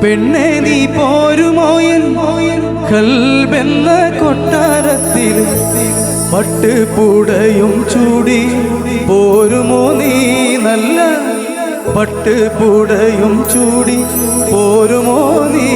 പെണ്ണെ നീ പോരുമോയൻ കൽബെന്ന കൊട്ടാരത്തിൽ പട്ടുപൂടയും ചൂടി പോരുമോ നീ നല്ല പട്ടുപൂടയും ചൂടി പോരുമോ നീ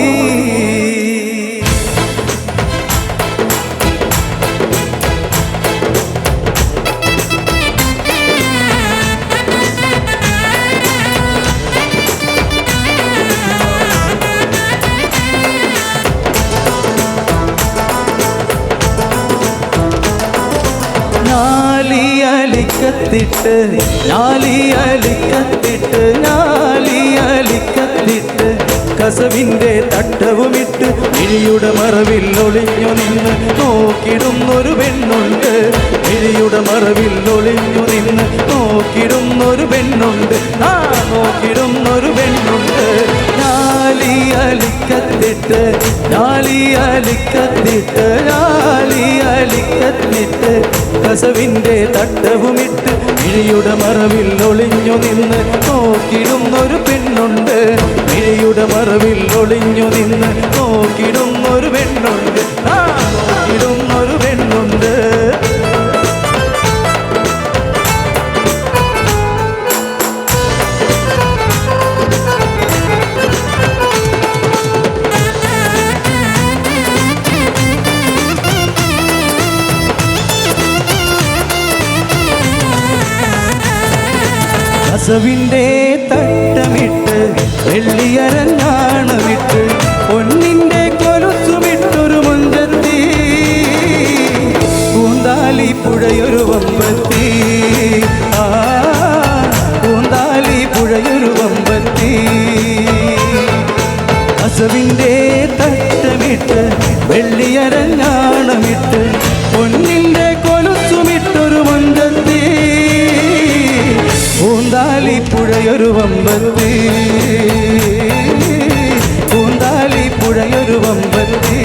ഞാലിയലിക്കത്തിട്ട് ഞാലിയലിക്കത്തിട്ട് ഞാലിയലിക്കത്തിട്ട് കസവിന്റെ തട്ടവുമിട്ട് ഇഴിയുടെ മറവിൽ ഒളിഞ്ഞു നിന്ന് നോക്കിടുന്നൊരു പെണ്ണുണ്ട്. ഇഴിയുടെ മറവിൽ ഒളിഞ്ഞു നിന്ന് നോക്കിടുന്നൊരു പെണ്ണുണ്ട്. ആ നോക്കിടുന്നൊരു പെണ്ണുണ്ട്. ഞാലിയലിക്കത്തിട്ട് ഞാലിയലിക്കത്തിട്ട് ഞാലിയലിക്കത്തിട്ട് കസവിന്റെ തട്ടവുമിട്ട് ഇഴിയുടെ മറവിൽ ഒളിഞ്ഞു നിന്ന് നോക്കിടുന്നൊരു പെണ്ണുണ്ട്. ഇഴിയുടെ മറവിൽ ഒളിഞ്ഞു നിന്ന് നോക്കിടുന്നൊരു പെണ്ണുണ്ട്. കസവിന്റെ തട്ടമിട്ട് വെള്ളിയരഞ്ഞാണമിട്ട് പുഴയൊരു വമ്പത്തി പൂന്താലി പുഴയൊരു വമ്പത്തി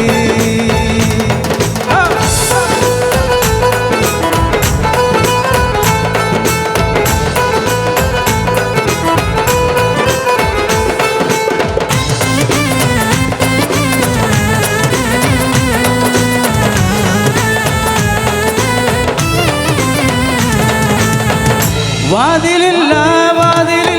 വാതിലില്ല വാതിലിൽ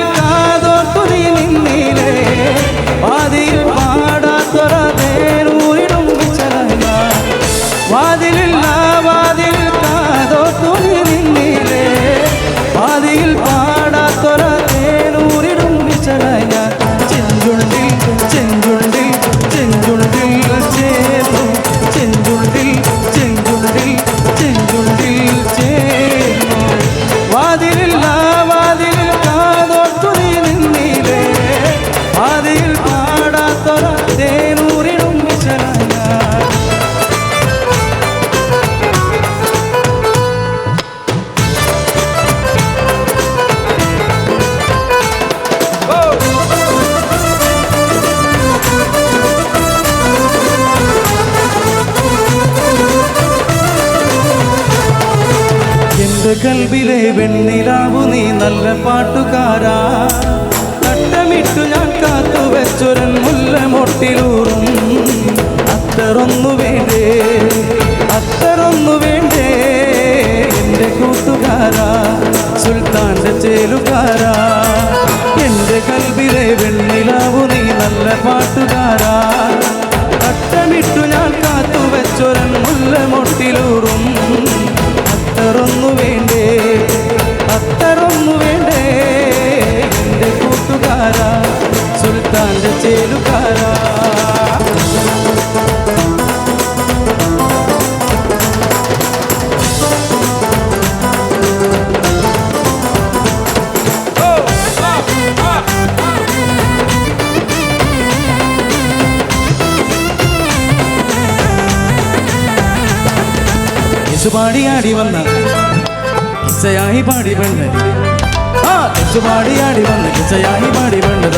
കൽവിലെ വെണ്ണിലാവു നീ നല്ല പാട്ടുകാരാ. തട്ടമിട്ടു ഞാൻ കാത്തു വെച്ചൊരൻ മുല്ല മൊട്ടിലൂറും അത്തറൊന്നു വേണ്ടേ അത്തറൊന്നു വേണ്ടേ എന്റെ കൂട്ടുകാരാ സുൽത്താന്റെ ചേലുകാരാ. എന്റെ കൽബിലെ വെണ്ണിലാവു നീ നല്ല പാട്ടുകാരാ. സുൽത്താന്റെ ചേലുകാരാ യേശു പാടിയാടി വന്ന കിസയായി പാടി പെണ്ണ് ആ യേശു പാടിയാടി വന്ന കിസയായി പാടി പെണ്ണ്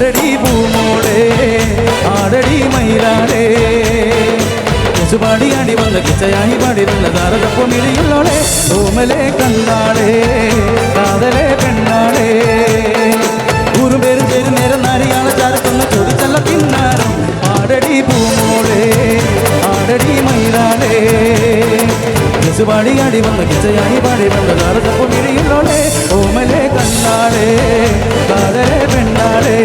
പാടടി പൂമോളെ ആടടി മയിലാളെ. പാടിയാടി വന്ന കിച്ചയായി പാടി വന്ന താരതപ്പം ഇടിയുള്ളോളെ ഓമലെ കണ്ണാളെ കാതലെ പെണ്ണാളെ. ഊരും പേരും നേരം നാരിയാളെ ചാരത്തുന്ന ചോദിച്ചല്ല പിന്നാരം. ആടടി പൂമോളെ ആടടി മയിലാളെ. കളിച്ചു പാടിയാടി വന്ന കിച്ചയായി പാടി വന്ന് കാലത്തപ്പം ഇഴയുള്ളോളെ ഓമലെ കണ്ണാളേ കാതലെ പെണ്ണാളേ.